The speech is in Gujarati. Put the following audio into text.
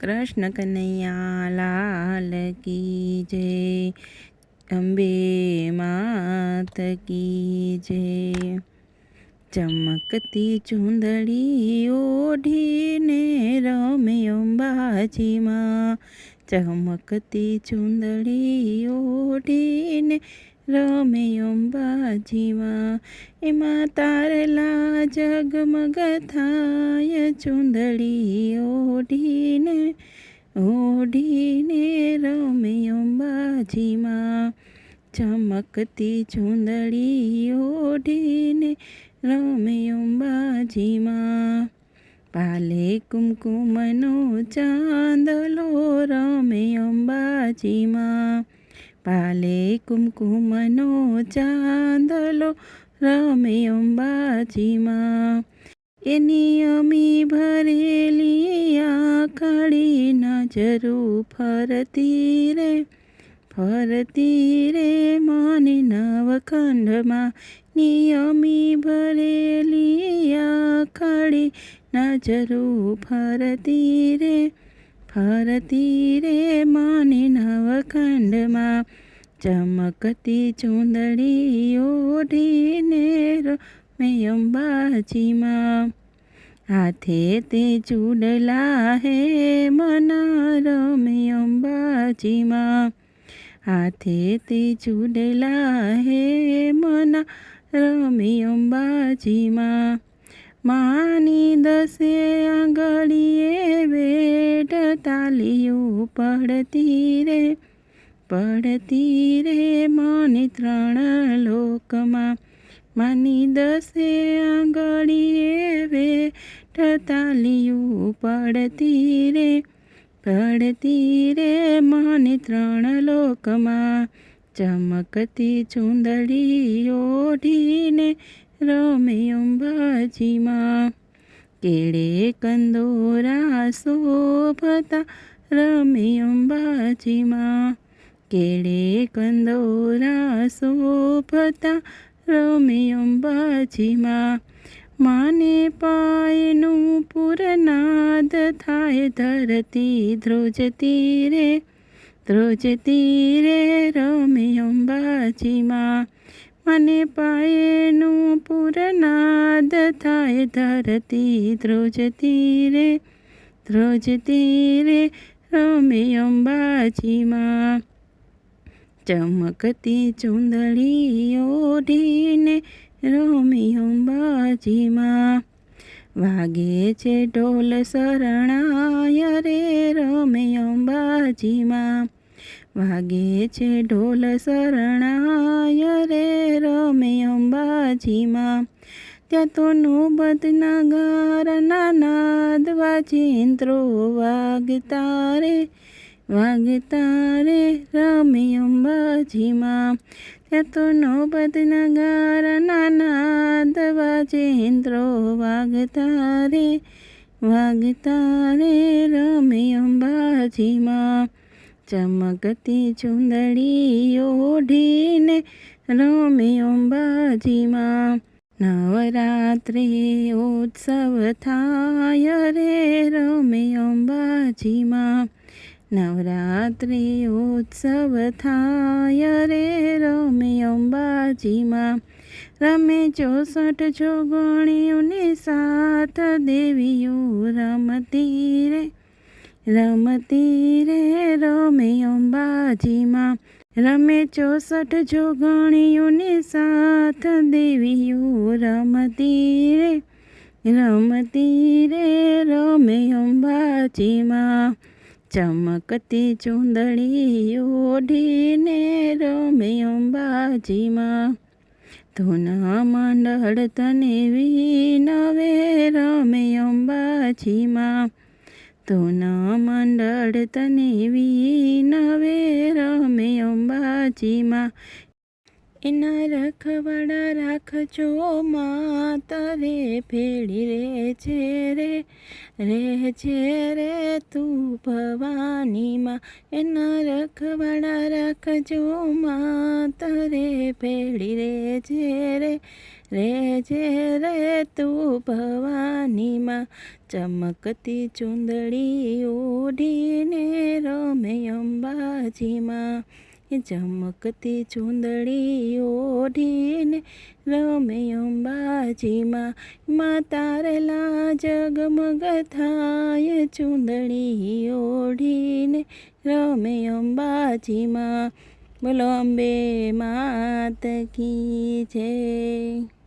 કૃષ્ણ કનૈયા લાલ કી જય, અંબે માત કી જય. ચમકતી ચૂંદડી ઓઢીને રમે અંબાજીમાં. ચમકતી ચૂંદડી ઓઢીને રમે અંબાજીમાં એમાં તારલા જગમગ થાય ચૂંદડી ઓઢીને ઓઢીને રમે અંબાજીમાં ચમકતી ચૂંદડી ઓઢીને રમે અંબાજીમાં પાલે કુમકુમનો ચાંદલો રમે અંબાજીમાં પાલે કુમકુમનો ચાંદલો રમે અંબાજીમાં એની અમી ભરેલી આખડી નજરું ફરતી રે ફરતી રે મને નવખંડમાં નિયમી ભરેલી આખડી નજરું ફરતી રે ફરતી રે મને નવખંડમાં ચમકતી ચૂંદડી ઓઢીને રમે અંબાજીમાં હાથે તે ચૂડલા હે મના રમે અંબાજીમાં હાથે તે ચૂડલા હે મના રમે અંબાજીમાં માની દસે આંગળીએ વેટ તાલીઓ પડતી રે પડતી રે મને ત્રણ લોકમાં. માની દસે આંગળીએ વેટ તાલીઓ પડતી રે. પડતી રે મને ત્રણ લોકમાં. ચમકતી ચુંદડી ઓઢીને રમે અંબાજીમાં. કેળે કંદોરા શોભતા રમે અંબાજીમાં. કેળે કંદોરા શોભતા રમે અંબાજીમાં માને પાયનું પુરનાદ થાય ધરતી ધ્રુજતી રે ધ્રુજતી રે રમે અંબાજીમાં મને પાયનું પુરનાદ થાય ધરતી ધ્રુજતી રે ધ્રુજતી રે રમે અંબાજીમાં ચમકતી ચૂંદડી ઓઢીને રોમી અંબાજીમાં વાગે છે ઢોલ શરણાય રે રમે અંબાજીમાં વાગે છે ઢોલ શરણાય રે રમે અંબાજીમાં ત્યાં તો નોબત નગારના નાદ વાજિંત્રો વાગતા રે વાગતા રે રામી અંબાજીમાં. ત્યાં તો નોબત નગાર નાદ વાજિંત્રો વાગતા રે વાગતા રે રામી અંબાજીમાં. ચમકતી ચુંદડી ઓઢીને રમે અંબાજીમાં. નવરાત્રિ ઉત્સવ થાય રે રમે અંબાજીમાં. નવરાત્રિ ઉત્સવ થાય રે રમે અંબાજીમાં. રમે ચોસઠ જોગણીઓની સાથ દેવીઓ રમતી રે રમતી રે રમે અંબાજીમાં. રમે ચોસઠ જોગણીઓની સાથ દેવીઓ રમતી રે રમતી રે રમે અંબાજીમાં. ચમકતી ચૂંદડી ઓઢીને રમે અંબાજીમાં. ધૂના મંડળ તને વિનવે રમે અંબાજીમાં. ધૂના મંડળ તને વિનવે રમે અંબાજીમાં. એના રખવાડા રાખજો માતરે ફેડી રે છે રે રે છે રે તું ભવાનીમાં એના રખવાડા રાખજો માતરે ફેડી રે છે રે રે છે રે તું ભવાનીમાં ચમકતી ચુંદડી ઓઢીને રમે અંબાજીમાં ચમકતી ચૂંદડી ઓઢીને રમે અંબાજીમાં માં તારલા જગમગ થાય ચૂંદડી ઓઢીને રમે અંબાજીમાં બોલો અંબે માત કી જય.